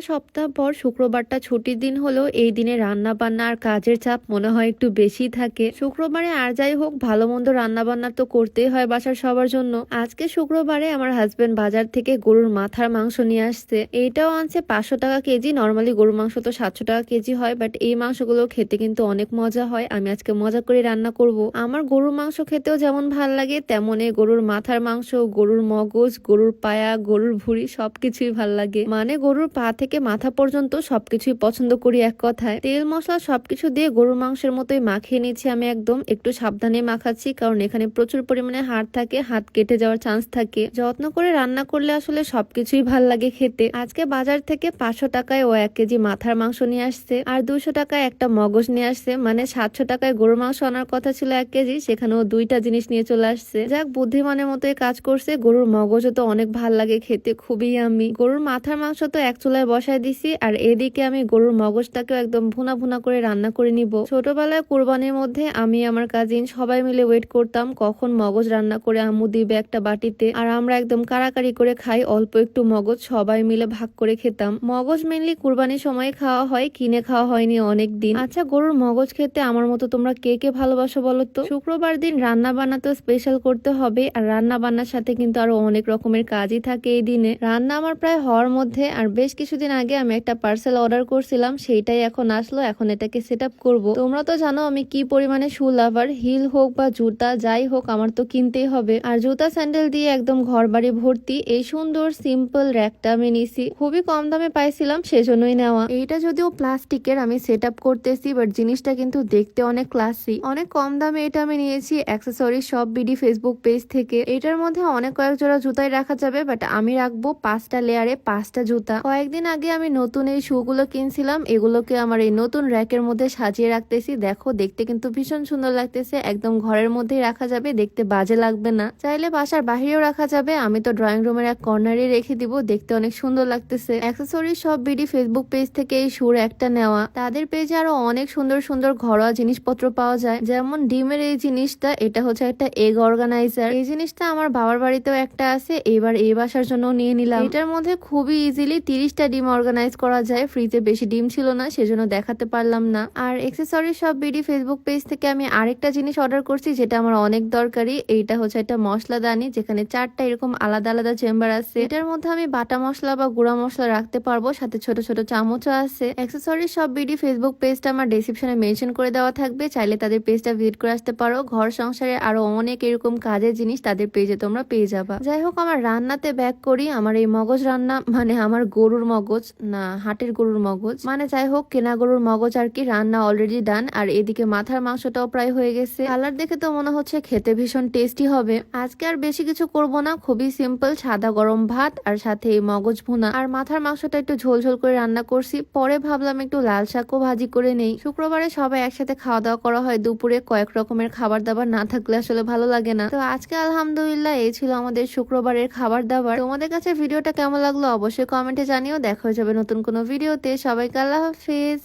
সপ্তাহ পর শুক্রবারটা ছুটির দিন হলো এই দিনে রান্না বান্না আর কাজের চাপ মনে হয় একটু বেশি থাকে। শুক্রবারে আর যাই হোক, ভালো মন্দ রান্না বান্না তো করতেই হয় বাসার সবার জন্য। আজকে শুক্রবারে আমার হাজবেন্ড বাজার থেকে গরুর মাথার মাংস নিয়ে আসছে। এইটাও আনছে পাঁচশো টাকা কেজি। নর্মালি গরুর মাংস তো সাতশো টাকা কেজি হয় বাট এই মাংসগুলো খেতে কিন্তু অনেক মজা হয়। আমি আজকে মজা করে রান্না করব। আমার গরুর মাংস খেতেও যেমন ভালো লাগে, তেমন এই গরুর মাথার মাংস, গরুর মগজ, গরুর পায়া, গরুর ভুঁড়ি সবকিছুই ভালো লাগে। মানে গরুর পা থেকে মাথা পর্যন্ত সবকিছুই পছন্দ করি এক কথায়। তেল মশলা সবকিছু দিয়ে গরুর মাংসের মতোই মাখিয়ে নিচ্ছি আমি একদম। একটু সাবধানে মাখাচ্ছি, কারণ এখানে প্রচুর পরিমাণে হাড় থাকে, হাত কেটে যাওয়ার চান্স থাকে। যত্ন করে রান্না করলে আসলে সবকিছুই ভালো লাগে খেতে। আজকে বাজার থেকে পাঁচশো টাকায় ও এক কেজি মাথার মাংস নিয়ে আসছে, আর দুশো টাকায় একটা মগজ নিয়ে আসছে। মানে সাতশো টাকায় গরুর মাংস আনার কথা ছিল এক কেজি সেখানে ও দুইটা জিনিস নিয়ে চলে আসছে। যাক, বুদ্ধিমানের মতোই কাজ করছে, গরুর মগজও তো অনেক ভালো লাগে খেতে, খুবই আমি গরুর মাথার মাংস তো এক চুলায় বসায় দিছি, আর এদিকে আমি গরুর মগজটাকেও একদম ভুনা ভুনা করে রান্না করে নিব। ছোটবেলায় কোরবানির মধ্যে আমি আমার কাজিন সবাই মিলে ওয়েট করতাম কখন মগজ রান্না করে আম্মু দিবে একটা বাটিতে, আর আমরা একদম কারাকারি করে খাই, অল্প একটু মগজ সবাই মিলে ভাগ করে খেতাম। মগজ মেনলি কুরবানির সময় খাওয়া হয়, কিনে খাওয়া হয়নি অনেক দিন। আচ্ছা গরুর মগজ খেতে আমার মতো তোমরা কে কে ভালোবাসো বলো তো? শুক্রবার দিন রান্না বান্না তো স্পেশাল করতে হবে, আর রান্না বান্নার সাথে কিন্তু আরও অনেক রকমের কাজই থাকে এই দিনে। রান্না আমার প্রায় হওয়ার মধ্যে, আর বেশ কিছুদিন আগে আমি একটা পার্সেল অর্ডার করছিলাম, সেইটাই এখন আসলো, এখন এটাকে সেট আপ করব। তোমরা তো জানো আমি কি পরিমাণে শু লাভার হিল হোক বা জুতা, যাই হোক, আমার তো কিনতেই হবে। আর জুতা স্যান্ডেল দিয়ে একদম ঘর বাড়ি ভর্তি, এই সুন্দর সিম্পল র্যাকটা আমি নিছি। খুবই কম দামে পাইছিলাম, সেজন্যই নেওয়া। এইটা যদিও প্লাস্টিকের, আমি সেট আপ করতেছি বাট জিনিসটা কিন্তু দেখতে অনেক ক্লাসি অনেক কম দামে এটা আমি নিয়েছি অ্যাক্সেসরি সব বিডি ফেসবুক পেজ থেকে। এটার মধ্যে অনেক কয়েক জোড়া জুতাই রাখা যাবে বাট আমি রাখব পাঁচটা লেয়ারে পাঁচটা জুতা। কয়েকদিন আগে আমি নতুন এই শুগুলো কিনছিলাম, এগুলোকে আমার এই নতুন র্যাকের মধ্যে সাজিয়ে রাখতেছি। দেখো, দেখতে কিন্তু ভীষণ সুন্দর লাগতেছে, একদম ঘরের মধ্যেই রাখা যাবে, দেখতে বাজে লাগবে না। চাইলে বাসার বাহিরেও রাখা যাবে, আমি তো ড্রয়িং রুমের এক কর্নারে রেখে দিব, দেখতে অনেক সুন্দর লাগতেছে। অ্যাক্সেসরি সব বিডি ফেসবুক পেজ থেকে এই সুর একটা নেওয়া। তাদের পেজে আরও অনেক সুন্দর সুন্দর ঘরোয়া জিনিসপত্র পাওয়া যায়, যেমন ডিমের এই জিনিসটা, এটা হচ্ছে একটা এগ অর্গানাইজার এই জিনিসটা আমার বাবার বাড়িতেও একটা আছে, এবার এই বাসার জন্য নিয়ে নিলাম। এটার মধ্যে খুবই ইজিলি তিরিশটা ডিম অর্গানাইজ করা যায়, ফ্রিতে বেশি ডিম ছিল না, সেজন্য দেখাতে পারলাম না। আর এক্সেসরি সব বিডি ফেসবুক পেজ থেকে আমি আরেকটা জিনিস অর্ডার করছি, যেটা আমার অনেক দরকারি। এইটা হচ্ছে একটা মশলাদানি, যেখানে চারটা এরকম আলাদা আলাদা চেম্বার আছে। এটার মধ্যে আমি বাটা মশলা বা গুঁড়া মশলা রাখতে পারব, সাথে ছোট ছোট চামচও আছে। অ্যাক্সেসরি সব বিডি ফেসবুক পেজটা আমার ডেসক্রিপশনে মেনশন করে দেওয়া থাকবে, চাইলে তাদের পেজটা ভিজিট করে আসতে পারো। ঘর সংসারে আরও অনেক এরকম কাজের জিনিস তাদের পেজে তোমরা পেয়ে যাবা। যাই হোক, আমার রান্নাতে ব্যাক করি, আমার এই মগজ রান্না মানে আমার গরুর মগজ। না, হাটের গরুর মগজ। মানে যাই হোক, কেনা গরুর মগজ আর কি রান্না অলরেডি ডান আর এদিকে মাথার মাংসটাও প্রায় হয়ে গেছে। কালার দেখে তো মনে হচ্ছে খেতে ভীষণ টেস্টি হবে। আজকে আর বেশি কিছু করব না, খুবই সিম্পল সাদা গরম ভাত আর সাথে এই মগজ ভুনা। আর মাথার মাংসটা একটু ঝোল ঝোল করে রান্না করছি, পরে ভাবলাম একটু লাল শাকও ভাজি করে নেই। শুক্রবারে সবাই একসাথে খাওয়া দাওয়া করা হয়, দুপুরে কয়েক রকমের খাবার দাবার না থাকলে আসলে ভালো লাগে না। তো আজকে আলহামদুলিল্লাহ, এই ছিল আমাদের শুক্রবারের খাবার দাবার তোমাদের কাছে ভিডিওটা কেমন লাগল অবশ্যই কমেন্টে জানিও দেখা হয়ে যাবে নতুন কোনো ভিডিওতে। সবাইকে আল্লাহ হাফিজ।